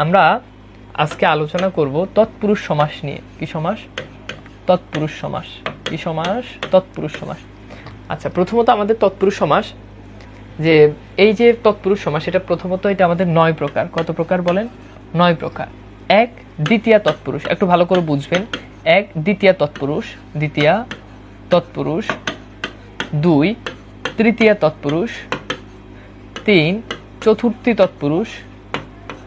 আমরা আজকে আলোচনা করব তৎপুরুষ সমাস নিয়ে। কি সমাস? তৎপুরুষ সমাস। কি সমাস? তৎপুরুষ সমাস। আচ্ছা প্রথমত আমাদের তৎপুরুষ সমাস, যে এই যে তৎপুরুষ সমাস, এটা প্রথমত এটা আমাদের নয় প্রকার। কত প্রকার বলেন? নয় প্রকার। এক, দ্বিতীয়া তৎপুরুষ। একটু ভালো করে বুঝবেন। এক, দ্বিতীয় তৎপুরুষ দ্বিতীয় তৎপুরুষ। দুই, তৃতীয় তৎপুরুষ। তিন, চতুর্থী তৎপুরুষ।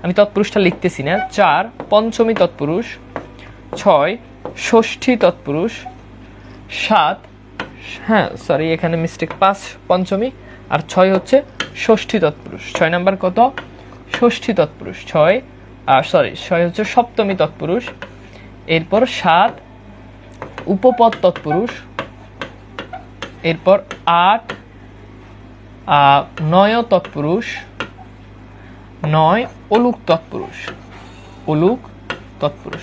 আমি তৎপুরুষটা লিখতেছি না। চার, পঞ্চমী তৎপুরুষ। ছয়, ষষ্ঠী তৎপুরুষ। সাত হ্যাঁ সরি এখানে মিস্টেক পাঁচ, পঞ্চমী। আর ছয় হচ্ছে ষষ্ঠী তৎপুরুষ। ছয় নাম্বার কত? ষষ্ঠী তৎপুরুষ। ছয় আর সরি ছয় হচ্ছে সপ্তমী তৎপুরুষ। এরপর সাত, উপপদ তৎপুরুষ। এরপর আট নয় তৎপুরুষ। নয়, অলুক তৎপুরুষ। অলুক তৎপুরুষ।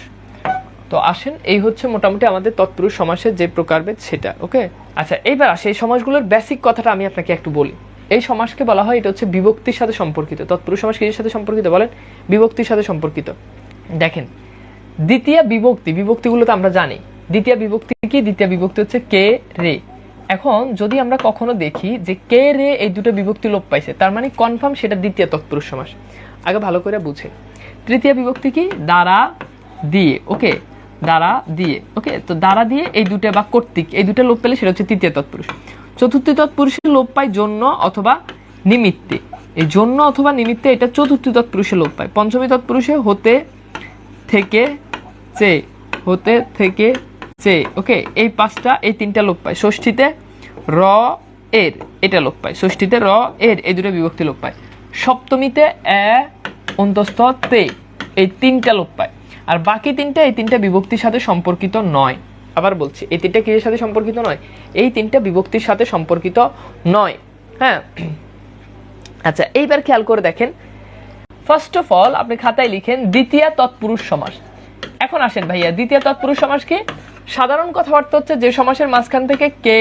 তো আসেন, এই হচ্ছে মোটামুটি আমাদের তৎপুরুষ সমাসের যে প্রকারভেদ সেটা, ওকে? আচ্ছা এইবার আসে, এই সমাসগুলোর বেসিক কথাটা আমি আপনাকে একটু বলি। এই সমাসকে বলা হয়, এটা হচ্ছে বিভক্তির সাথে সম্পর্কিত। তৎপুরুষ সমাস কিসের সাথে সম্পর্কিত বলেন? বিভক্তির সাথে সম্পর্কিত। দেখেন, দ্বিতীয় বিভক্তি, বিভক্তিগুলো তো আমরা জানি। দ্বিতীয় বিভক্তি কি? দ্বিতীয় বিভক্তি হচ্ছে কে, রে। এখন যদি আমরা কখনো দেখি যে কে রে এই দুটো বিভক্তি লোপ পাইছে, তার মানে কনফার্ম সেটা দ্বিতীয় তৎপুরুষ সমাস। আগে ভালো করে বুঝে। তৃতীয় বিভক্তি কি? দ্বারা দিয়ে, ওকে? দ্বারা দিয়ে, ওকে? তো দ্বারা দিয়ে এই দুটো বা কর্তৃক, এই দুটো লোপ পেলে সেটা হচ্ছে তৃতীয় তৎপুরুষ। চতুর্থ তৎপুরুষের লোপ পায় জন্য অথবা নিমিত্তে। এই জন্য অথবা নিমিত্তে এটা চতুর্থ তৎপুরুষে লোপ পায়। পঞ্চমী তৎপুরুষে হতে থেকে চে হতে থেকে চে ওকে এই পাঁচটা, এই তিনটা লোপ পায়। ষষ্ঠীতে র, এর, এটা লোপ পায়। ষষ্ঠীতে র, এর, এই দুটো বিভক্তি লোপ পায়। সপ্তমীতে এ অন্তস্থ তে এই তিনটা লোপ পায়। আর বাকি তিনটা, এই তিনটা বিভক্তির সাথে সম্পর্কিত নয়। আবার বলছি, এই তিনটা কিসের সাথে সম্পর্কিত নয়? এই তিনটা বিভক্তির সাথে সম্পর্কিত নয়। হ্যাঁ? আচ্ছা এইবার খেয়াল করে দেখেন। ফার্স্ট অফ অল আপনি খাতায় লিখেন, দ্বিতীয় তৎপুরুষ সমাস। এখন আসেন ভাইয়া, দ্বিতীয় তৎপুরুষ সমাস কি? সাধারণ কথাবার্তা হচ্ছে যে সমাসের মাঝখান থেকে কে,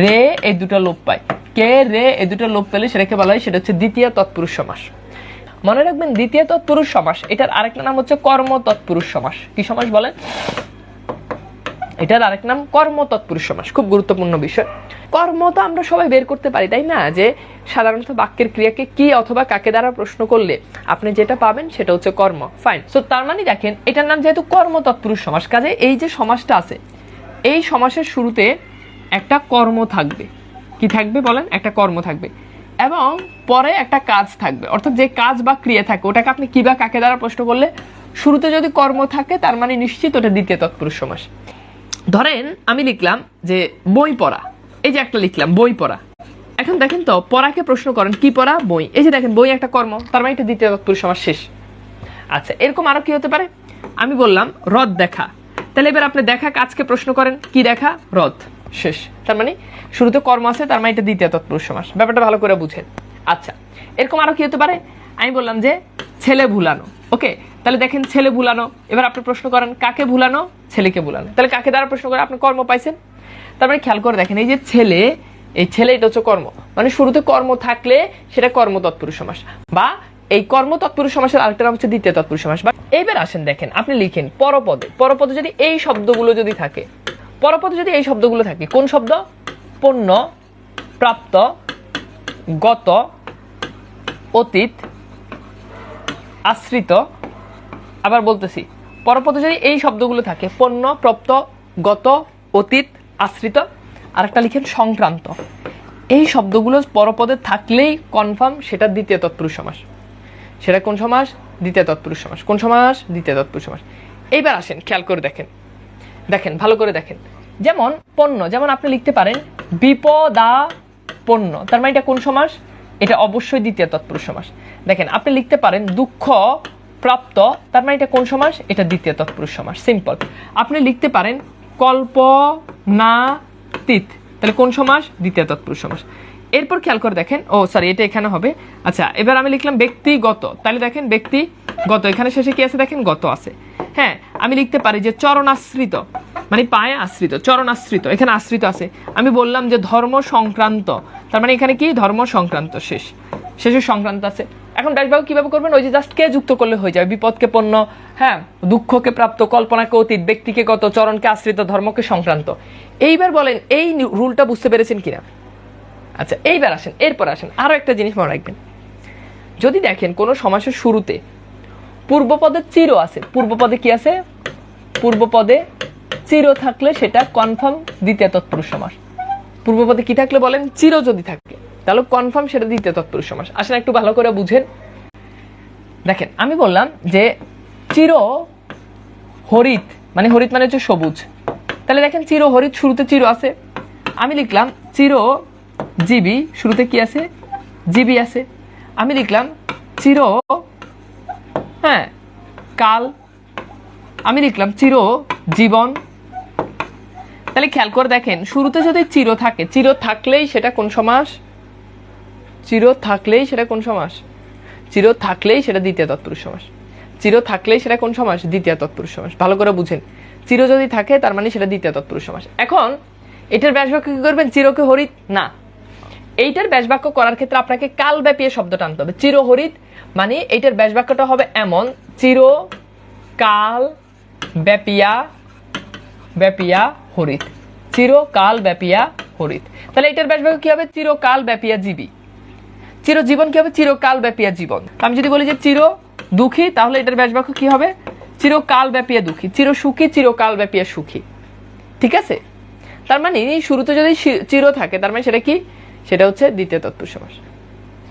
রে এই দুটো লোপ পায়। কে, রে এই দুটো লোপ পেলে সেটাকে বলা হয়, সেটা হচ্ছে দ্বিতীয় তৎপুরুষ সমাস। মনে রাখবেন দ্বিতীয় তৎপুরুষ সমাস, এটার আরেকটা নাম হচ্ছে কর্ম তৎপুরুষ সমাস। কি সমাস বলেন? এটার আরেক নাম কর্ম তৎপুরুষ সমাস, খুব গুরুত্বপূর্ণ বিষয়। কর্ম তো আমরা সবাই বের করতে পারি, তাই না? যে সাধারণত বাক্যের ক্রিয়াকে কি অথবা কাকে দ্বারা প্রশ্ন করলে আপনি যেটা পাবেন সেটা হচ্ছে কর্ম। ফাইন সো তার মানে দেখেন, এটার নাম যেহেতু কর্ম তৎপুরুষ সমাস, কাজে এই যে সমাসটা আছে, এই সমাসের শুরুতে একটা কর্ম থাকবে। কি থাকবে বলেন? একটা কর্ম থাকবে। এবং পরে একটা কাজ থাকবে। অর্থাৎ যে কাজ বা ক্রিয়া থাকে, ওটাকে আপনি কী বা কাকে দ্বারা প্রশ্ন করলে? শুরুতে যদি কর্ম থাকে, তার মানে নিশ্চিত ওটা দ্বিতীয় তৎপুরুষ সমাস। ধরেন আমি লিখলাম যে বই পড়া। এই যে একটা লিখলাম, বই পড়া। এখন দেখেন তো, পড়াকে প্রশ্ন করেন, কি পড়া? বই। এই যে দেখেন, বই একটা কর্ম, তার মানে এটা দ্বিতীয় তৎপুরুষ সমাস শেষ। আচ্ছা এরকম আরও কি হতে পারে? আমি বললাম হ্রদ দেখা। তাহলে এবার আপনি দেখা কাজকে প্রশ্ন করেন, কি দেখা? হ্রদ শেষ। তার মানে শুরুতে কর্ম আছে, তার মানে এটা দ্বিতীয় তৎপুরুষ সমাস। ব্যাপারটা ভালো করে বুঝেন। আচ্ছা এরকম আরও কি হতে পারে? আমি বললাম যে ছেলে ভুলানো। ওকে তাহলে দেখেন ছেলে ভুলানো। এবার আপনি প্রশ্ন করেন, কাকে ভুলানো? ছেলেকে ভুলানো। তাহলে কাকে দ্বারা প্রশ্ন করেন? আপনি কর্ম পাইছেন। তারপরে খেয়াল করে দেখেন, এই যে ছেলে, এই ছেলে এটা হচ্ছে কর্ম। মানে শুরুতে কর্ম থাকলে সেটা কর্ম তৎপুরুষ সমাস। বা এই কর্ম তৎপুরুষ সমাসের আরেকটা নাম হচ্ছে দ্বিতীয় তৎপুরুষ সমাস। বা এইবার আসেন দেখেন, আপনি লিখেন পরপদে। পরপদে যদি এই শব্দগুলো যদি থাকে, পরপদে যদি এই শব্দগুলো থাকে, কোন শব্দ? পণ্য, প্রাপ্ত, গত, অতীত, আশ্রিত আবার বলতেছি পরপদে যদি এই শব্দগুলো থাকে, পণ্য, প্রাপ্ত, গত, অতীত, আশ্রিত আর একটা লিখেন সংক্রান্ত। এই শব্দগুলো পরপদে থাকলেই কনফার্ম সেটা দ্বিতীয় তৎপুরুষ সমাস। সেটা কোন সমাস? দ্বিতীয় তৎপুরুষ সমাস। কোন সমাস? দ্বিতীয় তৎপুরুষ সমাস। এইবার আসেন, খেয়াল করে দেখেন। দেখেন, ভালো করে দেখেন। যেমন পণ্য, যেমন আপনি লিখতে পারেন, বিপদা পণ্য। তার মানে এটা কোন সমাস? এটা অবশ্যই দ্বিতীয় তৎপুরুষ সমাস। দেখেন, আপনি লিখতে পারেন দুঃখ প্রাপ্ত, তার মানে এটা কোন সমাস? এটা দ্বিতীয় তৎপুরুষ সমাস। সিম্পল আপনি লিখতে পারেন কল্প না তিত তাহলে কোন সমাস? দ্বিতীয় তৎপুরুষ সমাস। এরপর খেয়াল করে দেখেন, ও সরি এটা এখানে হবে। আচ্ছা এবার আমি লিখলাম ব্যক্তিগত। তাহলে দেখেন, ব্যক্তিগত, এখানে শেষে কি আছে? দেখেন, গত আছে। হ্যাঁ আমি লিখতে পারি যে চরণাশ্রিত। মানে পায়ে আশ্রিত, চরণাশ্রিত। এখানে আশ্রিত আছে। আমি বললাম যে ধর্ম সংক্রান্ত তার মানে এখানে কি? ধর্ম সংক্রান্ত শেষ। শেষে সংক্রান্ত আছে। এখন বাক্য কীভাবে করবেন? ওই যে জাস্ট কে যুক্ত করলে হয়ে যাবে? বিপদকে, পণ্য হ্যাঁ দুঃখকে প্রাপ্ত, কল্পনাকে অতীত, ব্যক্তিকে কত চরণকে আশ্রিত, ধর্মকে সংক্রান্ত। এইবার বলেন, এই রুলটা বুঝতে পেরেছেন কিনা? আচ্ছা এইবার আসেন, এরপর আসেন, আরও একটা জিনিস মনে রাখবেন। যদি দেখেন কোনো সমাসের শুরুতে পূর্বপদে চির আছে, পূর্বপদে কি আছে? পূর্বপদে চির থাকলে সেটা কনফার্ম দ্বিতীয় তৎপুরুষ সমাস। পূর্বপদে কি থাকলে বলেন? চির যদি থাকে। তাহলে কনফার্ম সেটা দ্বিতীয় তৎপুরুষ সমাস। আসেন একটু ভালো করে বুঝেন। দেখেন, আমি বললাম যে চির হরিত মানে হরিত মানে হচ্ছে সবুজ। তাহলে দেখেন চির হরিত শুরুতে চির আছে। আমি লিখলাম চির জিবি, শুরুতে কি আছে? জিবি আছে। আমি লিখলাম চির হ্যাঁ কাল। আমি লিখলাম চির জীবন। তাহলে খেয়াল করে দেখেন, শুরুতে যদি চির থাকে, চির থাকলেই সেটা কোন সমাস? চির থাকলেই সেটা কোন সমাস? চির থাকলেই সেটা দ্বিতীয় তৎপুরুষ সমাস। চির থাকলেই সেটা কোন সমাস? দ্বিতীয় তৎপুরুষ সমাস। ভালো করে বুঝেন। চির যদি থাকে, তার মানে সেটা দ্বিতীয় তৎপুরুষ সমাস। এখন, এটার ব্যাসবাক্য কি করবেন? চিরকে হরিত না। এইটার ব্যাসবাক্য করার ক্ষেত্রে আপনাকে কাল ব্যাপিয়ে শব্দটা আনতে হবে। চিরহরিত মানে এইটার ব্যাসবাক্যটা হবে এমন। চির, কাল, ব্যাপিয়া ব্যাপিয়া হরিত চিরকাল ব্যাপিয়া হরিত তাহলে এটার ব্যাসবাক্য কি হবে? চিরকাল ব্যাপিয়া, জীবী। চিরজীবন কি হবে? চিরকাল ব্যাপিয়া জীবন। আমি যদি বলি যে চির দুঃখী, তাহলে এটার ব্যাসবাক্য কি হবে? চিরকাল ব্যাপিয়া দুঃখী। চির সুখী চিরকাল ব্যাপিয়া সুখী। ঠিক আছে? তার মানে শুরুতে যদি চির থাকে, তার মানে সেটা কি? সেটা হচ্ছে দ্বিতীয় তৎপুরুষ সমাস।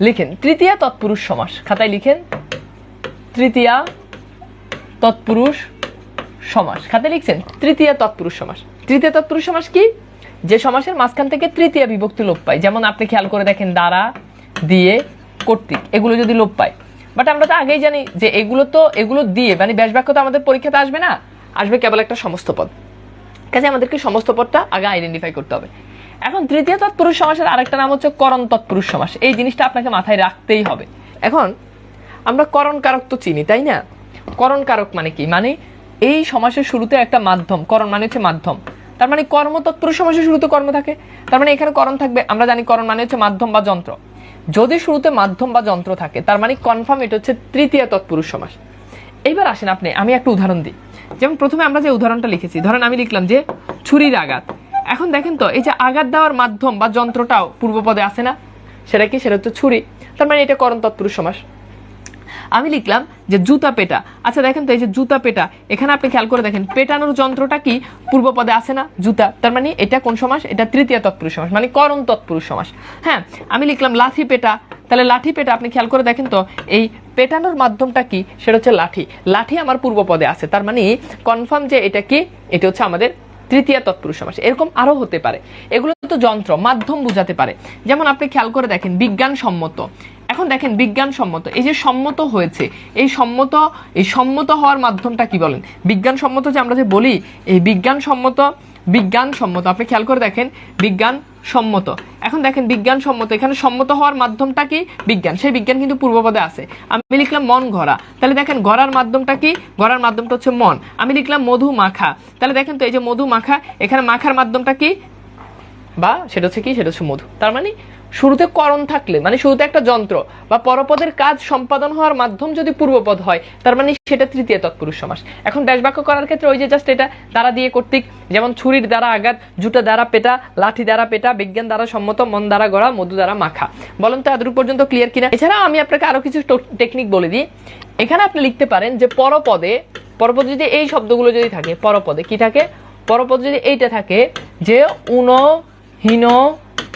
লিখেন, তৃতীয় তৎপুরুষ সমাস। খাতায় লিখেন, তৃতীয়া তৎপুরুষ সমাস। খাতে লিখছেন, তৃতীয় তৎপুরুষ সমাস। তৃতীয় তৎপুরুষ সমাস কি? যে সমাসের মাঝখান থেকে তৃতীয় বিভক্তি লোপ পায়। যেমন আপনি খেয়াল করে দেখেন, দ্বারা দিয়ে কর্তৃক, এগুলো যদি লোপ পায়। বাট আমরা তো আগেই জানি যে এগুলো তো, এগুলো দিয়ে মানে ব্যাস বাক্য তো আমাদের পরীক্ষাতে আসবে না, আসবে কেবল একটা সমস্ত পদ। কাজে আমাদেরকে সমস্ত পদটা আগে আইডেন্টিফাই করতে হবে। এখন তৃতীয় তৎপুরুষ সমাসের আরেকটা নাম হচ্ছে করণ তৎপুরুষ সমাস। এই জিনিসটা আপনাকে মাথায় রাখতেই হবে। এখন আমরা করণ কারক তো চিনি, তাই না? করণ কারক মানে কি? মানে এই সমাসের শুরুতে একটা মাধ্যম, করণ মানে হচ্ছে মাধ্যম। তার মানে কর্ম তৎপুরুষ সমাসের শুরুতে কর্ম থাকে। তার মানে এখানে করণ থাকবে, আমরা জানি করণ মানে হচ্ছে মাধ্যম বা যন্ত্র। যদি শুরুতে মাধ্যম বা যন্ত্র থাকে, তার মানে কনফার্ম এটা হচ্ছে তৃতীয় তৎপুরুষ সমাস। এইবার আসেন আপনি, আমি একটা উদাহরণ দিই। যেমন প্রথমে আমরা যে উদাহরণটা লিখেছি, ধরেন আমি লিখলাম যে, ছুরির আঘাত। এখন দেখেন তো, এই যে আঘাত দেওয়ার মাধ্যম বা যন্ত্রটাও পূর্বপদে আসে না? সেটা কি? সেটা হচ্ছে ছুরি। তার মানে এটা করণ তৎপুরুষ সমাস। আমি লিখলাম যে জুতা পেটা। আচ্ছা দেখেন তো এই যে জুতা পেটা। এখানে আপনি খেয়াল করে দেখেন, পেটানোর যন্ত্রটা কি? পূর্ব পদে আসে না? জুতা। তার মানে এটা কোন সমাস? এটা তৃতীয় তৎপুরুষ সমাস মানে করণ তৎপুরুষ সমাস। হ্যাঁ আমি লিখলাম লাঠি পেটা। তাহলে লাঠি পেটা আপনি খেয়াল করে দেখেন তো, এই পেটানোর মাধ্যমটা কি? সেটা হচ্ছে লাঠি। লাঠি আমার পূর্ব পদে আছে। তার মানে কনফার্ম যে এটা কি? এটা হচ্ছে আমাদের তৃতীয় তৎপুরুষ সমাস। এরকম আরও হতে পারে। এগুলো তো যন্ত্র, মাধ্যম বুঝাতে পারে। যেমন আপনি খেয়াল করে দেখেন, বিজ্ঞানসম্মত। এখন দেখেন বিজ্ঞানসম্মত এই যে সম্মত হয়েছে, এই সম্মত এই সম্মত হওয়ার মাধ্যমটা কি বলেন? বিজ্ঞানসম্মত যে আমরা যে বলি, এই বিজ্ঞানসম্মত বিজ্ঞানসম্মত আপনি খেয়াল করে দেখেন, বিজ্ঞান সম্মত। এখন দেখেন বিজ্ঞান সম্মত, এখানে সম্মত হওয়ার মাধ্যমটা কি? বিজ্ঞান। সেই বিজ্ঞান কিন্তু পূর্বপদে আছে। আমি লিখলাম মন ঘরা। তাহলে দেখেন গড়ার মাধ্যমটা কি? গড়ার মাধ্যমটা হচ্ছে মন। আমি লিখলাম মধু মাখা। তাহলে দেখেন তো এই যে মধু মাখা, এখানে মাখার মাধ্যমটা কি? বা সেটা হচ্ছে কি? সেটা হচ্ছে মধু। তার মানে শুরুতে করণ থাকলে মানে শুরুতে একটা যন্ত্র বা পরপদের কাজ সম্পাদন হওয়ার মাধ্যম যদি পূর্বপদ হয়, তার মানে সেটা তৃতীয় তৎপুরুষ সমাস। এখন ড্যাশ বাক্য করার ক্ষেত্রে ওই যে জাস্ট এটা দ্বারা দিয়ে কর্তৃক, যেমন ছুরির দ্বারা আঘাত, জুতা দ্বারা পেটা, লাঠি দ্বারা পেটা, বিজ্ঞান দ্বারা সম্মত, মন দ্বারা গড়া, মধু দ্বারা মাখা। বলেন তো এতটুকু পর্যন্ত ক্লিয়ার কিনা? এছাড়া আমি আপনাকে আরও কিছু টেকনিক বলে দিই। এখানে আপনি লিখতে পারেন যে পরপদে পরপদে যদি এই শব্দগুলো যদি থাকে, পরপদে কি থাকে? পরপদ যদি এইটা থাকে যে উন, হীন,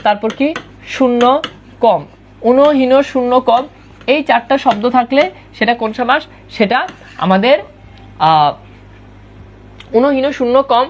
তারপর কি? শূন্য কম। উনহীন শূন্য কম। এই চারটা শব্দ থাকলে সেটা কোন সমাস? সেটা আমাদের উনহীন শূন্য কম।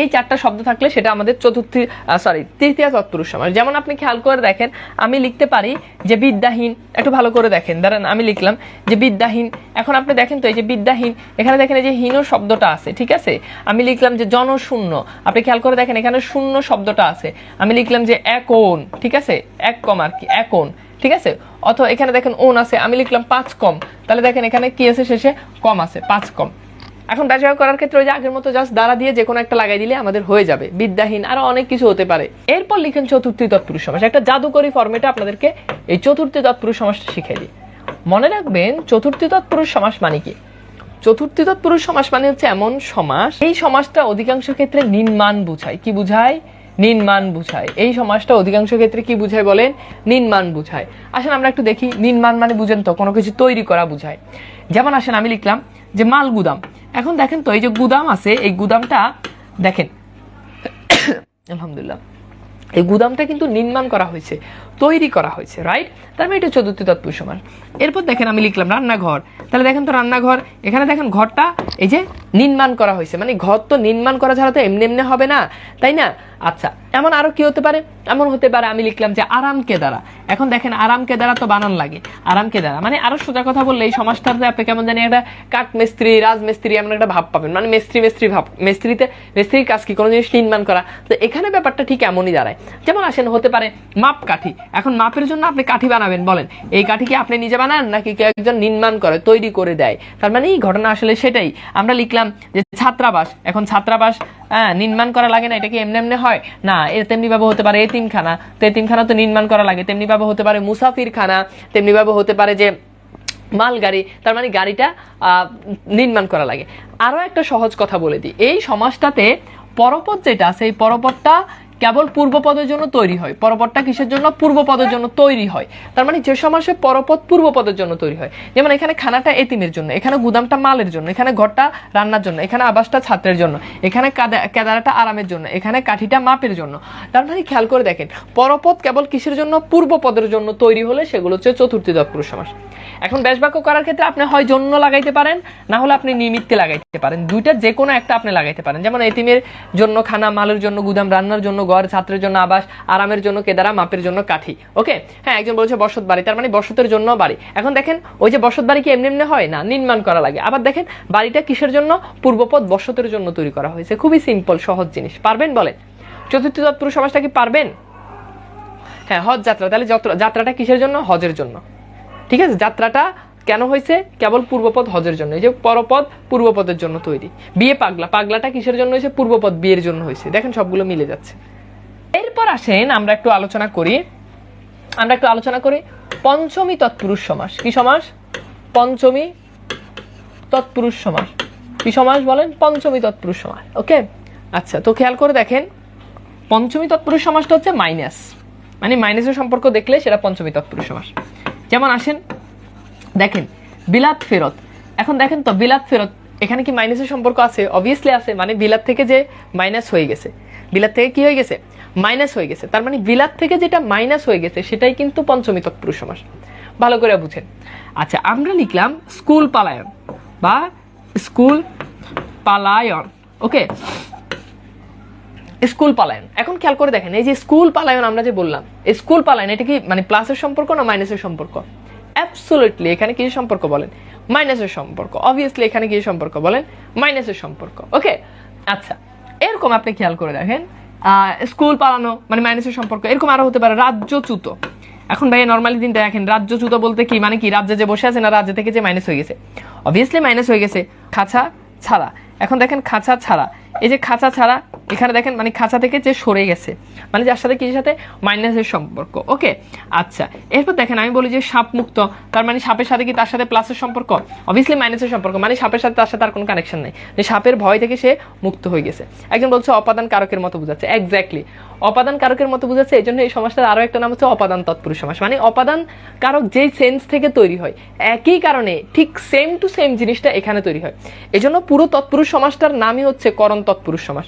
এই চারটা শব্দ থাকলে সেটা আমাদের চতুর্থী সরি তৃতীয় তৎপুরুষ সমাস যেমন আপনি খেয়াল করে দেখেন, আমি লিখতে পারি যে বিদ্যাহীন, একটু ভালো করে দেখেন। দাঁড়ান, আমি লিখলাম যে বিদ্যাহীন। এখন আপনি দেখেন তো এই যে বিদ্যাহীন, এখানে দেখেন এই যে হীন শব্দটা আছে, ঠিক আছে? আমি লিখলাম যে জনশূন্য। আপনি খেয়াল করে দেখেন, এখানে শূন্য শব্দটা আছে। আমি লিখলাম যে একন ঠিক আছে? এক কম আর কি একন ঠিক আছে? অথবা এখানে দেখেন ওন আছে, আমি লিখলাম পাঁচ কম। তাহলে দেখেন এখানে কি আছে শেষে? কম আছে, পাঁচ কম। এখন ব্যাচবাক করার ক্ষেত্রে ওই যে আগের মতো জাস্ট দ্বারা দিয়ে যে কোনো একটা লাগাই দিলে আমাদের হয়ে যাবে। বিদ্যাহীন, আরও অনেক কিছু হতে পারে। এরপর লিখেন চতুর্থী তৎপুরুষ সমাস। একটা জাদুকরি ফর্মেটে আপনাদেরকে এই চতুর্থী তৎপুরুষ সমাসটা শিখিয়ে দিই। মনে রাখবেন, চতুর্থী তৎপুরুষ সমাস মানে কি? চতুর্থী তৎপুরুষ সমাস মানে হচ্ছে এমন সমাস, এই সমাসটা অধিকাংশ ক্ষেত্রে নির্মাণ বুঝায়। কি বুঝায়? নির্মাণ বুঝায়। এই সমাজটা অধিকাংশ ক্ষেত্রে কি বুঝায় বলেন? নির্মাণ বুঝায়। আসেন আমরা একটু দেখি, নির্মাণ মানে বুঝেন তো, কোনো কিছু তৈরি করা বুঝায়। যেমন আসেন আমি লিখলাম যে মাল গুদাম এখন দেখেন তো, এই যে গুদাম আছে, এই গুদামটা দেখেন। আলহামদুলিল্লাহ। এই গুদামটা কিন্তু নির্মাণ করা হয়েছে, তৈরি করা হয়েছে রাইট তার মানে এটা চতুর্থ তৎপুর সমান। এরপর দেখেন আমি লিখলাম রান্নাঘর। তাহলে দেখেন তো রান্নাঘর, এখানে দেখেন ঘরটা, এই যে নির্মাণ করা হয়েছে। মানে ঘর তো নির্মাণ করা ছাড়া তো এমনি এমনি হবে না, তাই না? আচ্ছা এমন আরও কি হতে পারে? এমন হতে পারে, আমি লিখলাম যে আরাম কেদারা এখন দেখেন, আরাম কেদারা তো বানান লাগে। আরাম কেদারা মানে আরও সোজা কথা বললে এই সমাজটাতে আপনি কেমন জানি একটা কাঠ মিস্ত্রি রাজমিস্ত্রি এমন একটা ভাব পাবেন। মানে মিস্ত্রি মিস্ত্রি ভাব, মিস্ত্রিতে, মিস্ত্রির কাজ কি কোনো জিনিস নির্মাণ করা? তো এখানে ব্যাপারটা ঠিক এমনই দাঁড়ায়। যেমন আসেন, হতে পারে মাপ কাঠি। এখন মাপের জন্য আপনি কাঠি বানাবেন, বলেন। এই কাঠি কি আপনি নিজে বানান, নাকি কেউ একজন নির্মাণ করে, তৈরি করে দেয়? তার মানে এই ঘটনা আসলে সেটাই। আমরা লিখলাম যে ছাত্রাবাস। এখন ছাত্রাবাস হ্যাঁ নির্মাণ করা লাগে না, এটা কি এমনি এমনি হয়? না এর তেমনি ভাবে হতে পারে এতিমখানা। তো এতিমখানা তো নির্মাণ করা লাগে। তেমনি ভাবে হতে পারে মুসাফির খানা তেমনি ভাবে হতে পারে যে মাল গাড়ি তার মানে গাড়িটা নির্মাণ করা লাগে। আরও একটা সহজ কথা বলে দিই। এই সমাজটাতে পরপদ যেটা আছে, এই পরপদটা কেবল পূর্বপদের জন্য তৈরি হয় পরপদটা কিসের জন্য? পূর্বপদের জন্য তৈরি হয়। তার মানে যে সমাসে পরপদ পূর্বপদের জন্য তৈরি হয়। যেমন এখানে খানাটা এতিমের জন্য, এখানে গুদামটা মালের জন্য, এখানে ঘরটা রান্নার জন্য, এখানে আবাসটা ছাত্রের জন্য, এখানে কাদা- কেদারাটা আরামের জন্য, এখানে কাঠিটা মাপের জন্য। তার মানে খেয়াল করে দেখেন, পরপদ কেবল কিসের জন্য? পূর্বপদের জন্য তৈরি হলে সেগুলো হচ্ছে চতুর্থী তৎপুরুষ সমাস এখন ব্যাস বাক্য করার ক্ষেত্রে আপনি হয় জন্য লাগাইতে পারেন, না হলে আপনি নিমিত্তে লাগাইতে পারেন। দুইটা যে কোনো একটা আপনি লাগাইতে পারেন। যেমন এতিমের জন্য খানা, মালের জন্য, গুদাম, রান্নার জন্য ঘর, ছাত্রের জন্য আবাস, আরামের জন্য কেদারা, মাপের জন্য কাঠি। ওকে হ্যাঁ একজন বলছে বসত বাড়ি, তার মানে বসতের জন্য বাড়ি। এখন দেখেন, ওই যে বসত বাড়ি কি এমনি এমনি হয়? না, নির্মাণ করা লাগে। আবার দেখেন, বাড়িটা কিসের জন্য? পূর্বপদ বসতের জন্য তৈরি করা হয়েছে। খুবই সিম্পল সহজ জিনিস। পারবেন বলেন? চতুর্থ তৎপুরুষ সমাজটা কি পারবেন? হ্যাঁ হজ যাত্রা। তাহলে যাত্রাটা কিসের জন্য? হজের জন্য। ঠিক আছে? যাত্রাটা কেন হয়েছে? কেবল পূর্বপদ হজের জন্য। এই যে পরপদ পূর্বপদের জন্য তৈরি। বিয়ে পাগলা। পাগলাটা কিসের জন্য হয়েছে? পূর্বপদ বিয়ের জন্য হয়েছে। দেখেন সবগুলো মিলে যাচ্ছে। এরপর আসেন, আমরা একটু আলোচনা করি। আমরা একটু আলোচনা করি পঞ্চমী তৎপুরুষ সমাস। কি সমাস? পঞ্চমী তৎপুরুষ সমাস। কি সমাস বলেন? পঞ্চমী তৎপুরুষ সমাস। ওকে? আচ্ছা তো খেয়াল করে দেখেন, পঞ্চমী তৎপুরুষ সমাসটা হচ্ছে মাইনাস। মানে মাইনাসের সম্পর্ক দেখলে সেটা পঞ্চমী তৎপুরুষ সমাস। যেমন আসেন, দেখেন, বিলাত ফেরত। এখন দেখেন তো, বিলাত ফেরত, এখানে কি মাইনাসের সম্পর্ক আছে? অবভিয়াসলি আছে মানে বিলাত থেকে যে মাইনাস হয়ে গেছে। বিলাত থেকে কি হয়ে গেছে? মাইনাস হয়ে গেছে। তার মানে বিলাত থেকে যেটা মাইনাস হয়ে গেছে, সেটাই কিন্তু পঞ্চমী তৎপুরুষ সমাস। ভালো করে বুঝেন। আচ্ছা আমরা লিখলাম স্কুল পালায়ন বা স্কুল পালায়ন, ওকে? স্কুল পালায়ন। এখন খেয়াল করে দেখেন, এই যে স্কুল পালায়ন আমরা যে বললাম স্কুল পালায়ন এটা কি মানে প্লাসের সম্পর্ক না মাইনাসের সম্পর্ক? অ্যাবসোলুটলি এখানে কি সম্পর্ক বলেন? মাইনাসের সম্পর্ক। অবভিয়াসলি এখানে কি সম্পর্ক বলেন? মাইনাসের সম্পর্ক, ওকে? আচ্ছা এরকম আপনি খেয়াল করে দেখেন স্কুল পালানো মানে মাইনাসের সম্পর্ক, এরকম আরও হতে পারে, রাজ্যচ্যুত। এখন ভাই নর্মালি দিন দেখেন, রাজ্যচ্যুত বলতে কি মানে কি, রাজ্যে যে বসে আছে না রাজ্য থেকে যে মাইনাস হয়ে গেছে? অবভিয়াসলি মাইনাস হয়ে গেছে, খাঁচা ছাড়া। এখন দেখেন, খাঁচা ছাড়া। এই যে খাঁচা ছাড়া, এখানে দেখেন মানে খাঁচা থেকে যে সরে গেছে মানে যার সাথে কিসের সাথে? মাইনাসের সম্পর্ক, ওকে? আচ্ছা এরপর দেখেন, আমি বলি যে সাপ মুক্ত তার মানে সাপের সাথে কি তার সাথে প্লাসের সম্পর্ক? অবভিয়াসলি মাইনাসের সম্পর্ক মানে সাপের সাথে তার সাথে আর কোনো কানেকশন নেই। যে সাপের ভয় থেকে সে মুক্ত হয়ে গেছে। একজন বলছে অপাদান কারকের মতো বোঝাচ্ছে এক্স্যাক্টলি অপাদান কারকের মতো বোঝাচ্ছে, এই জন্য এই সমাজটার আরও একটা নাম হচ্ছে অপাদান তৎপুরুষ সমাজ। মানে অপাদান কারক যেই সেন্স থেকে তৈরি হয়, একই কারণে ঠিক সেম টু সেম জিনিসটা এখানে তৈরি হয়। এজন্য পুরো তৎপুরুষ সমাজটার নামই হচ্ছে করণ তৎপুরুষ সমাস।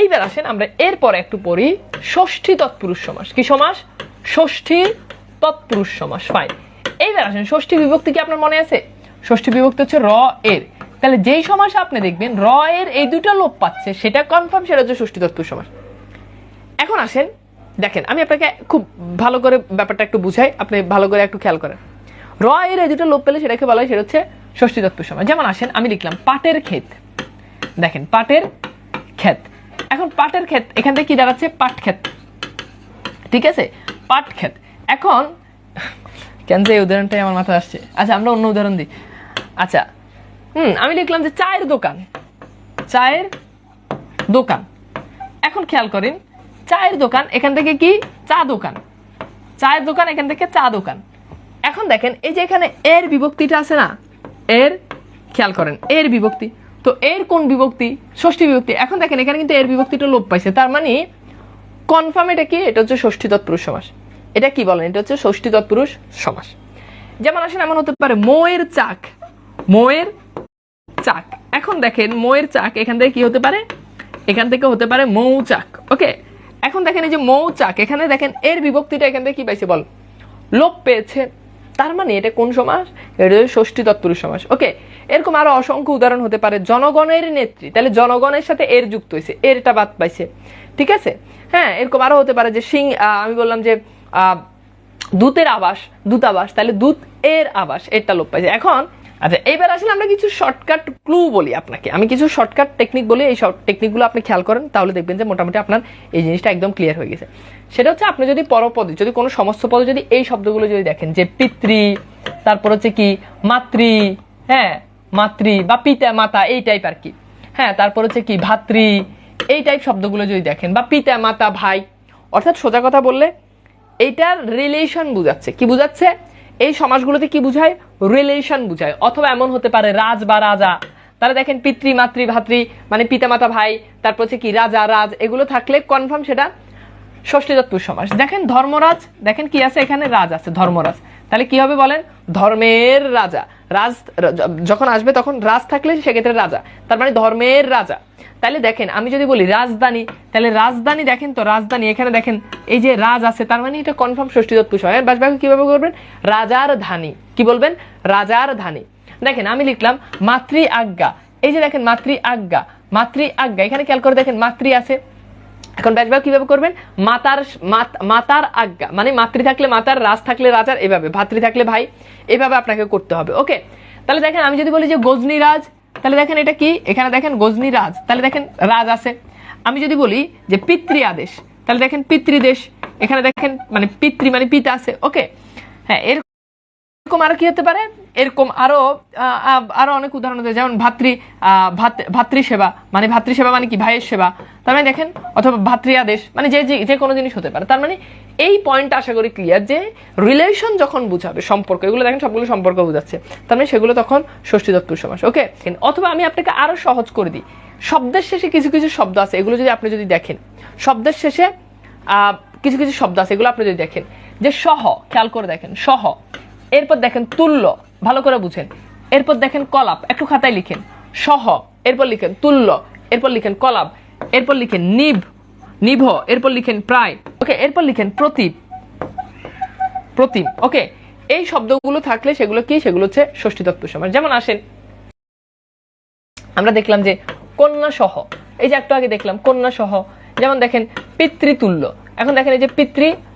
এইবার আসেন আমরা এরপর একটু পড়ি ষষ্ঠী তৎপুরুষ সমাস। কি সমাস? ষষ্ঠী তৎপুরুষ সমাস। ফাইন এইবার আসেন ষষ্ঠী বিভক্তি কি আপনার মনে আছে? ষষ্ঠী বিভক্তি হচ্ছে র, এর। তাহলে যেই সমাস আপনি দেখবেন র, এর এই দুটো লোপ পাচ্ছে, সেটা কনফার্ম সেটা হচ্ছে ষষ্ঠী তৎপুরুষ সমাস। এখন আসেন, দেখেন, আমি আপনাকে খুব ভালো করে ব্যাপারটা একটু বুঝাই, আপনি ভালো করে একটু খেয়াল করেন। র, এর এই দুটো লোপ পেলে সেটাকে বলা হয়, সেটা হচ্ছে ষষ্ঠী তৎপুরুষ সমাস। যেমন আসেন, আমি লিখলাম পাটের ক্ষেত। দেখেন, পাটের ক্ষেত। এখন পাটের ক্ষেত, এখান থেকে কি দাঁড়াচ্ছে? পাট ক্ষেত। ঠিক আছে? পাট ক্ষেত। এখন, কেন যে এই উদাহরণটাই আমার মাথায় আসছে? আচ্ছা আমরা অন্য উদাহরণ দিই। আচ্ছা হুম, আমি লিখলাম যে চায়ের দোকান। চায়ের দোকান। এখন খেয়াল করেন, চায়ের দোকান এখান থেকে কি? চা দোকান। চায়ের দোকান এখান থেকে চা দোকান। এখন দেখেন, এই যে এখানে এর বিভক্তিটা আছে না? এর, খেয়াল করেন, এর বিভক্তি। তো এর কোন বিভক্তি? ষষ্ঠী বিভক্তি। এখন দেখেন, এখানে কিন্তু এর বিভক্তিটা লোপ পাইছে। তার মানে কনফার্ম এটা কি? এটা হচ্ছে ষষ্ঠী তৎপুরুষ সমাস। এটা কি বলেন? এটা হচ্ছে ষষ্ঠী তৎপুরুষ সমাস। যেমন আসেন, এমন হতে পারে মোয়ের চাক। মোয়ের চাক। এখন দেখেন, মোয়ের চাক এখান থেকে কি হতে পারে? এখান থেকে হতে পারে মৌচাক ওকে? এখন দেখেন এই যে মৌচাক এখানে দেখেন এর বিভক্তিটা এখান থেকে কি পাইছে? বল। লোপ পেয়েছে তার মানে এটা কোন সমাস? এটা ষষ্ঠী তৎপুরুষ সমাস। ওকে, এরকম আরও অসংখ্য উদাহরণ হতে পারে। জনগণের নেত্রী, তাহলে জনগণের সাথে এর যুক্ত হয়েছে, এরটা বাদ পাইছে। ঠিক আছে? হ্যাঁ এরকম আরও হতে পারে যে সিং আমি বললাম যে দূতের আবাস, দূতাবাস, তাহলে দূত এর আবাস, এরটা লোপ পাইছে। এখন আচ্ছা এইবার আসলে আমরা কিছু শর্টকাট ক্লু বলি আপনাকে। আমি কিছু শর্টকাট টেকনিক বলি, এই শর্ট টেকনিকগুলো আপনি খেয়াল করেন, তাহলে দেখবেন যে মোটামুটি আপনার এই জিনিসটা একদম ক্লিয়ার হয়ে গেছে। সেটা হচ্ছে আপনি যদি পরপদে, যদি কোনো সমস্ত পদে যদি এই শব্দগুলো যদি দেখেন, যে পিতৃ, তারপর হচ্ছে কি, মাতৃ হ্যাঁ মাতৃ বা পিতা, মাতা, এই টাইপ আর কি। হ্যাঁ তারপর হচ্ছে কি, ভাতৃ, এই টাইপ শব্দগুলো যদি দেখেন, বা পিতা, মাতা, ভাই, অর্থাৎ সোজা কথা বললে এইটার রিলেশন বুঝাচ্ছে। কি বুঝাচ্ছে? এই সমাজগুলোতে কি বুঝায়? রিলেশন বুঝায়। অথবা এমন হতে পারে, রাজ বা রাজা। তাহলে দেখেন পিতৃ, মাতৃ, ভাতৃ মানে পিতামাতা, ভাই, তারপর হচ্ছে কি রাজা, রাজ, এগুলো থাকলে কনফার্ম সেটা ষষ্ঠী তত্ত্ব সমাস দেখেন ধর্মরাজ, দেখেন কি আছে এখানে? রাজ আছে, ধর্মরাজ। তাহলে কি হবে বলেন? ধর্মের রাজা। রাজ যখন আসবে তখন রাজ থাকলে সেক্ষেত্রে রাজা। তার মানে ধর্মের রাজা। তাহলে দেখেন, আমি যদি বলি রাজধানী, তাহলে রাজধানী দেখেন তো, রাজধানী, এখানে দেখেন, এই যে রাজ আছে, তার মানে এটা কনফার্ম ষষ্ঠী তত্ত্ব সমাস বাস বাক্য কীভাবে করবেন? রাজার ধানী। কি বলবেন? রাজার ধানী। দেখেন, আমি লিখলাম মাতৃ আজ্ঞা এই যে দেখেন মাতৃ আজ্ঞা মাতৃ আজ্ঞা এখানে খেয়াল করে দেখেন, মাতৃ আছে এখন ব্যাচবাক কীভাবে করবেন? মাতার মাতার আজ্ঞা মানে মাতৃ থাকলে মাতার, রাজ থাকলে রাজার, এভাবে। ভাতৃ থাকলে ভাই, এভাবে আপনাকে করতে হবে, ওকে? তাহলে দেখেন, আমি যদি বলি যে গজনী রাজ, তাহলে দেখেন এটা কি? এখানে দেখেন গজনী রাজ, তাহলে দেখেন রাজ আছে। আমি যদি বলি যে পিতৃ আদেশ, তাহলে দেখেন পিতৃদেশ এখানে দেখেন মানে পিতৃ মানে পিতা আছে, ওকে? হ্যাঁ এর এরকম আরও কি হতে পারে? এরকম আরও আরও অনেক উদাহরণ আছে, যেমন ভাতৃ ভাত- ভাতৃসেবা। মানে ভাতৃসেবা মানে কি? ভাইয়ের সেবা। তার মানে দেখেন, অথবা ভাতৃ আদেশ মানে যে, যে- কোনো জিনিস হতে পারে। তার মানে এই পয়েন্টটা আশা করি ক্লিয়ার যে রিলেশন যখন বুঝাবে, সম্পর্ক, এগুলো দেখেন সবগুলো সম্পর্ক বুঝাচ্ছে। তার মানে সেগুলো তখন ষষ্ঠী তত্ত্ব সমাস, ওকে? অথবা আমি আপনাকে আরও সহজ করে দিই। শব্দের শেষে কিছু কিছু শব্দ আছে, এগুলো যদি আপনি যদি দেখেন। শব্দের শেষে কিছু কিছু শব্দ আছে, এগুলো আপনি যদি দেখেন। যে সহ, খেয়াল করে দেখেন, সহ। এরপর দেখেন তুল্য, ভালো করে বুঝেন। এরপর দেখেন কলাপ, একটু খাতায় লিখেন। সহ, এরপর লিখেন তুল্য, এরপর লিখেন কলাপ, এরপর লিখেন নিভ নিভ এরপর লিখেন প্রায়। ওকে, এরপর লিখেন প্রতীপ প্রতিম ওকে। এই শব্দগুলো থাকলে সেগুলো কি? সেগুলো হচ্ছে ষষ্ঠী তত্ত্ব সমাস যেমন আসেন, আমরা দেখলাম যে কন্যা সহ, এই যে একটু আগে দেখলাম, কন্যা সহ। যেমন দেখেন পিতৃতুল্য, এখন দেখেন এই যে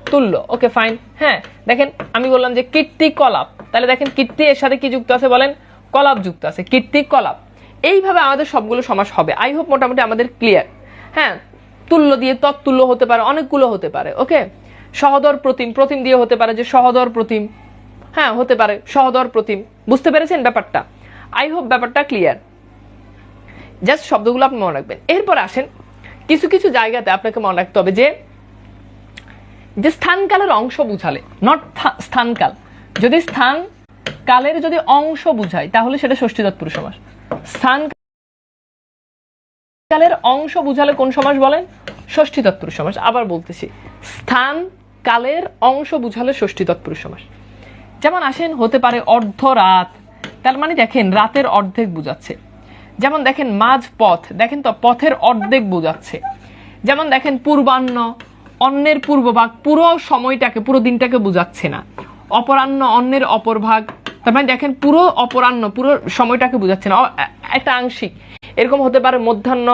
পিতৃতুল্য ওকে ফাইন হ্যাঁ দেখেন, আমি বললাম যে কীর্তি কলাপ। তাহলে দেখেন, কীর্তি এর সাথে কি যুক্ত আছে বলেন? কলাপ যুক্ত আছে। কীর্তি কলাপ। এইভাবে আমাদের সবগুলো সমাস হবে। আই হোপ মোটামুটি আমাদের ক্লিয়ার হ্যাঁ তুল্য দিয়ে তৎতুল্য হতে পারে, অনেকগুলো হতে পারে ওকে সহদর প্রতিম প্রতিম দিয়ে হতে পারে যে সহদর প্রতিম। হ্যাঁ হতে পারে, সহদর প্রতিম। বুঝতে পেরেছেন ব্যাপারটা? আই হোপ ব্যাপারটা ক্লিয়ার জাস্ট শব্দগুলো আপনি মনে রাখবেন। এরপর আসেন, কিছু কিছু জায়গাতে আপনাকে মনে রাখতে হবে যে যে স্থানকালের অংশ বুঝালে নট স্থানকাল। যদি স্থান কালের যদি অংশ বুঝায় তাহলে সেটা ষষ্ঠী তৎপুরুষ সমাস স্থান কালের অংশ বুঝালে কোন সমাস বলেন? ষষ্ঠী তৎপুরুষ সমাস আবার বলতেছি স্থান কালের অংশ বুঝালে ষষ্ঠী তৎপুরুষ সমাস যেমন আসেন, হতে পারে অর্ধ রাত তার মানে দেখেন, রাতের অর্ধেক বুঝাচ্ছে। যেমন দেখেন মাঝ পথ দেখেন তো, পথের অর্ধেক বোঝাচ্ছে। যেমন দেখেন, পূর্বাহ্ন। অন্যের পূর্বভাগ পুরো সময়টাকে, পুরো দিনটাকে বোঝাচ্ছে না। অপরাহ্ন অন্যের অপরভাগ তার মানে দেখেন পুরো অপরাহ্ন, পুরো সময়টাকে বোঝাচ্ছে না। একটা আংশিক। এরকম হতে পারে মধ্যাহ্ন,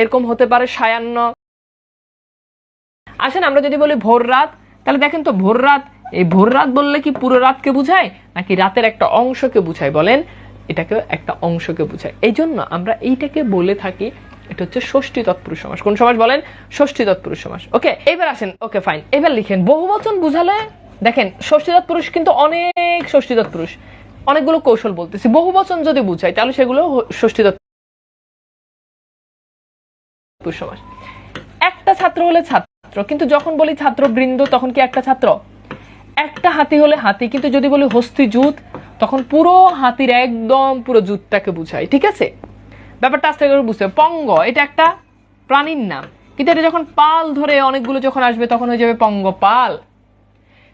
এরকম হতে পারে সায়াহ্ন। আসেন আমরা যদি বলি ভোর রাত, তাহলে দেখেন তো ভোর রাত, এই ভোর রাত বললে কি পুরো রাতকে বুঝায়, নাকি রাতের একটা অংশকে বুঝায়? বলেন এটাকে একটা অংশকে বুঝায়। এই জন্য আমরা এইটাকে বলে থাকি এটা হচ্ছে ষষ্ঠী তৎপুরুষ সমাস। কোন সমাস বলেন? ষষ্ঠী তৎপুরুষ সমাস। ওকে, এবার আসেন। ওকে ফাইন এবার লিখেন, বহু বচন বুঝালে, দেখেন, ষষ্ঠী তৎপুরুষ কিন্তু অনেক ষষ্ঠী তৎপুরুষ। অনেকগুলো কৌশল বলতেছি। বহু বচন যদি বুঝাই, তাহলে সেগুলো ষষ্ঠী তৎপুরুষ সমাস। একটা ছাত্র হলে ছাত্র, কিন্তু যখন বলি ছাত্র বৃন্দ তখন কি একটা ছাত্র? একটা হাতি হলে হাতি, কিন্তু যদি বলি হস্তি জুত, তখন পুরো হাতির একদম পুরো জুতটাকে বুঝায় ঠিক আছে? ব্যাপারটা আস্তে করে বুঝতে হবে। পঙ্গ, এটা একটা প্রাণীর নাম। কিন্তু এটা যখন পাল ধরে অনেকগুলো যখন আসবে, তখন হয়ে যাবে পঙ্গপাল।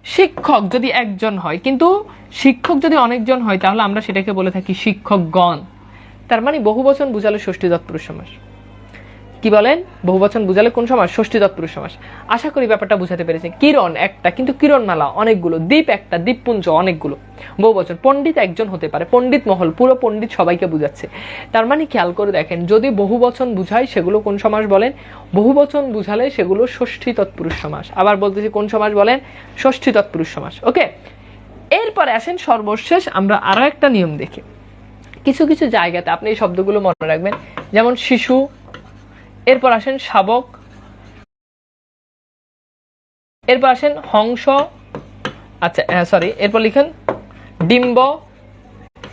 শিক্ষক যদি একজন হয়, কিন্তু শিক্ষক যদি অনেকজন হয়, তাহলে আমরা সেটাকে বলে থাকি শিক্ষকগণ। তার মানে বহু বচন বুঝালো ষষ্ঠী তৎপুরুষ সমাস কি বলেন? বহু বচন বুঝালে কোন সমাস? ষষ্ঠী তৎপুরুষ সমাস। আশা করি ব্যাপারটা বুঝাতে পেরেছেন। কিরণ একটা, কিন্তু কিরণমালা অনেকগুলো, দ্বীপ একটা, দ্বীপপুঞ্জ অনেকগুলো। বহু বচন, পণ্ডিত একজন হতে পারে, পণ্ডিত মহল, পুরো পণ্ডিত সবাইকে বুঝাচ্ছে। তার মানে খেয়াল করে দেখেন, যদি বহু বচন বুঝায়, সেগুলো কোন সমাস বলেন? বহু বচন বুঝালে সেগুলো ষষ্ঠী তৎপুরুষ সমাস। আবার বলতেছি কোন সমাস বলেন? ষষ্ঠী তৎপুরুষ সমাস। ওকে? এরপরে আসেন সর্বশেষ, আমরা আরও একটা নিয়ম দেখি। কিছু কিছু জায়গাতে আপনি এই শব্দগুলো মনে রাখবেন। যেমন শিশু এরপর আসেন শাবক, এরপর আসেন হংস আচ্ছা সরি এরপর লিখেন ডিম্ব,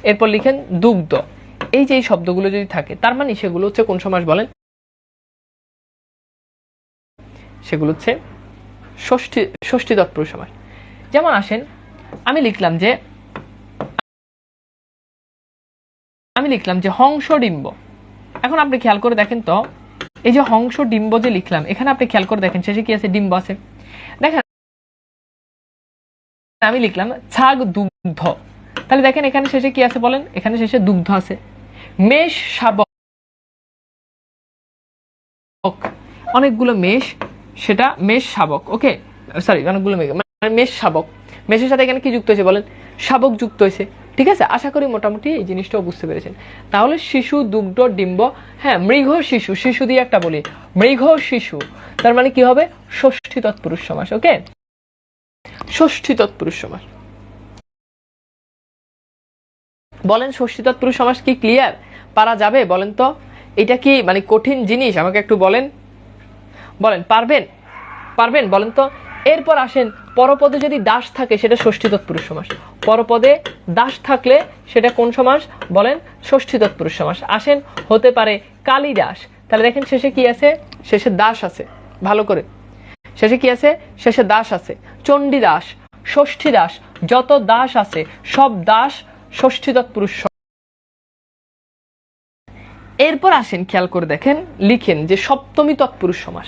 এরপর লিখেন দুগ্ধ। এই যে এই শব্দগুলো যদি থাকে, তার মানে সেগুলো হচ্ছে কোন সমাস বলেন? সেগুলো হচ্ছে ষষ্ঠী ষষ্ঠী তৎপুরুষ সমাস। যেমন আসেন, আমি লিখলাম যে, আমি লিখলাম যে হংস ডিম্ব। এখন আপনি খেয়াল করে দেখেন তো এই যে হংস ডিম্ব যে লিখলাম, এখানে আপনি খেয়াল করে দেখেন, শেষে কি আছে? ডিম্ব আছে। দেখেন, আমি লিখলাম, ছাগ দুগ্ধ। তাহলে দেখেন, এখানে শেষে কি আছে বলেন? এখানে শেষে দুগ্ধ আছে। মেষ শাবক। অনেকগুলো মেষ, সেটা মেষ শাবক, ওকে? সরি অনেকগুলো মানে মেষ শাবক। মেষের সাথে এখানে কি যুক্ত হয়েছে বলেন? শাবক যুক্ত হয়েছে। ঠিক আছে? আশা করি মোটামুটি এই জিনিসটাও বুঝতে পেরেছেন। তাহলে শিশু, দুগ্ধ, ডিম্ব হ্যাঁ মৃগ শিশু শিশু দিয়ে একটা বলি। মৃগ শিশু, তার মানে কি হবে? ষষ্ঠী তৎপুরুষ সমাস, ওকে? ষষ্ঠী তৎপুরুষ সমাস। বলেন ষষ্ঠী তৎপুরুষ সমাস কি ক্লিয়ার পারা যাবে? বলেন তো। এটা কি মানে কঠিন জিনিস? আমাকে একটু বলেন। বলেন, পারবেন? পারবেন? বলেন তো। এরপর আসেন, পরপদে যদি দাস থাকে, সেটা ষষ্ঠী তৎপুরুষ সমাস। পরপদে দাস থাকলে সেটা কোন সমাস? বলেন, ষষ্ঠী তৎপুরুষ সমাস। আসেন, হতে পারে কালিদাস। তাহলে দেখেন শেষে কি আছে? শেষে দাস আছে। ভালো করে। শেষে কি আছে? শেষে দাস আছে। চণ্ডী দাস ষষ্ঠী দাস যত দাস আছে, সব দাস ষষ্ঠী তৎপুরুষ। এরপর আসেন, খেয়াল করে দেখেন, লিখেন যে সপ্তমী তৎপুরুষ সমাস।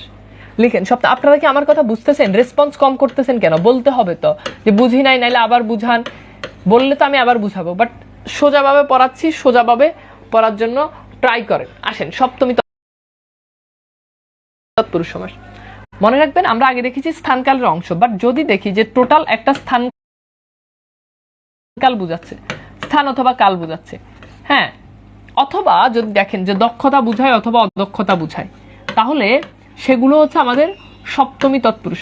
লিখেন সপ্ত আপনারা কি আমার কথা বুঝতেছেন? রেসপন্স কম করতেছেন কেন? বলতে হবে তো। যে বুঝি নাই, নাইলে আবার বুঝান। বললে তো আমি আবার বুঝাবো। বাট সোজাভাবে পড়াচ্ছি, সোজাভাবে পড়ার জন্য ট্রাই করেন। আসেন, সপ্তমী তৎপুরুষ সমাস। মনে রাখবেন, আমরা আগে দেখেছি স্থানকালের অংশ বাট যদি দেখি যে টোটাল একটা স্থান কাল বুঝাচ্ছে। স্থান অথবা কাল বুঝাচ্ছে। হ্যাঁ অথবা যদি দেখেন যে দক্ষতা বুঝায় অথবা অদক্ষতা বুঝায়, তাহলে সেগুলো হচ্ছে আমাদের সপ্তমী তৎপুরুষ।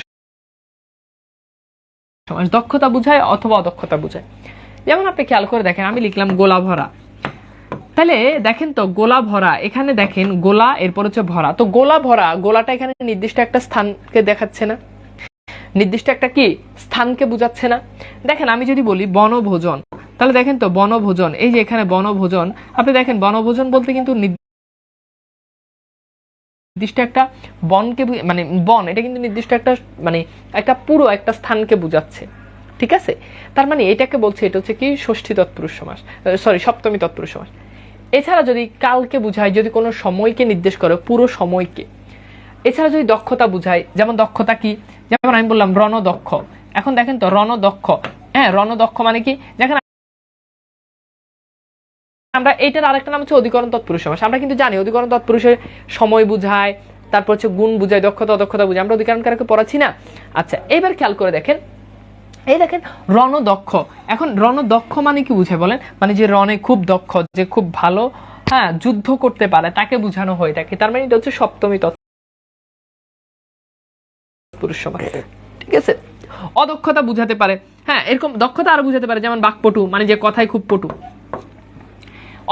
সমাস দক্ষতা বুঝায় অথবা অদক্ষতা বুঝায়। যেমন আপনি খেয়াল করে দেখেন, আমি লিখলাম গোলা ভরা। তাহলে দেখেন তো, গোলা ভরা, এখানে দেখেন গোলা, এরপর হচ্ছে ভরা। তো গোলা ভরা, গোলাটা এখানে নির্দিষ্ট একটা স্থানকে দেখাচ্ছে না। নির্দিষ্ট একটা কি? স্থানকে বুঝাচ্ছে না। দেখেন, আমি যদি বলি বনভোজন, তাহলে দেখেন তো বনভোজন, এই যে এখানে বনভোজন, আপনি দেখেন বনভোজন বলতে কিন্তু নির্দিষ্ট একটা বনকে মানে বন, এটা কিন্তু নির্দিষ্ট একটা মানে একটা পুরো একটা স্থানকে বুঝাচ্ছে। ঠিক আছে? তার মানে এটাকে বলছে, এটা হচ্ছে কি? ষষ্ঠী তৎপুরুষ সমাস সরি সপ্তমী তৎপুরুষ সমাস। এছাড়া যদি কালকে বুঝায়, যদি কোনো সময়কে নির্দেশ করে, পুরো সময়কে। এছাড়া যদি দক্ষতা বুঝায়, যেমন দক্ষতা কি? যেমন আমি বললাম রণদক্ষ। এখন দেখেন তো, রণদক্ষ হ্যাঁ রণদক্ষ মানে কি? দেখেন আমরা এইটার আরেকটা নাম হচ্ছে অধিকরণ তৎপুরুষ সমাস আমরা কিন্তু জানি অধিকরণ তৎপুরুষের সময় বুঝায়, তারপর হচ্ছে গুণ বুঝায়, দক্ষতা, অদক্ষতা বুঝায়। আমরা অধিকরণ কারকে পড়াচ্ছি না? আচ্ছা এবার খেয়াল করে দেখেন। এই দেখেন, রণদক্ষ। এখন রণদক্ষ মানে কি বুঝে বলেন? মানে যে রণে খুব দক্ষ, যে খুব ভালো হ্যাঁ যুদ্ধ করতে পারে, তাকে বুঝানো হয়ে থাকে তার মানে এটা হচ্ছে সপ্তমী তৎপুরুষ সমাস ঠিক আছে? অদক্ষতা বুঝাতে পারে। হ্যাঁ এরকম দক্ষতা আরও বুঝাতে পারে, যেমন বাকপটু মানে যে কথায় খুব পটু।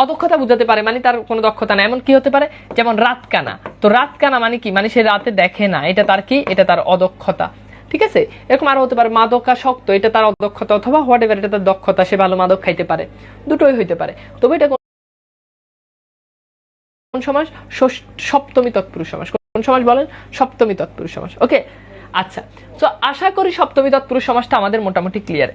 অদক্ষতা বুঝাতে পারে মানে তার কোনো দক্ষতা নাই। এমন কি হতে পারে? যেমন রাত কানা তো রাত কানা মানে কি? মানে সে রাতে দেখে না। এটা তার কি? এটা তার অদক্ষতা। ঠিক আছে? এরকম আরও হতে পারে মাদকা শক্ত এটা তার অদক্ষতা অথবা হোয়াট এভার এটা তার দক্ষতা। সে ভালো মাদক খাইতে পারে। দুটোই হইতে পারে। তবে এটা কোন সমাজ? সপ্তমী তৎপুরুষ সমাস কোন সমাজ বলেন? সপ্তমী তৎপুরুষ সমাজ। ওকে আচ্ছা। তো আশা করি সপ্তমী তৎপুরুষ সমাজটা আমাদের মোটামুটি ক্লিয়ার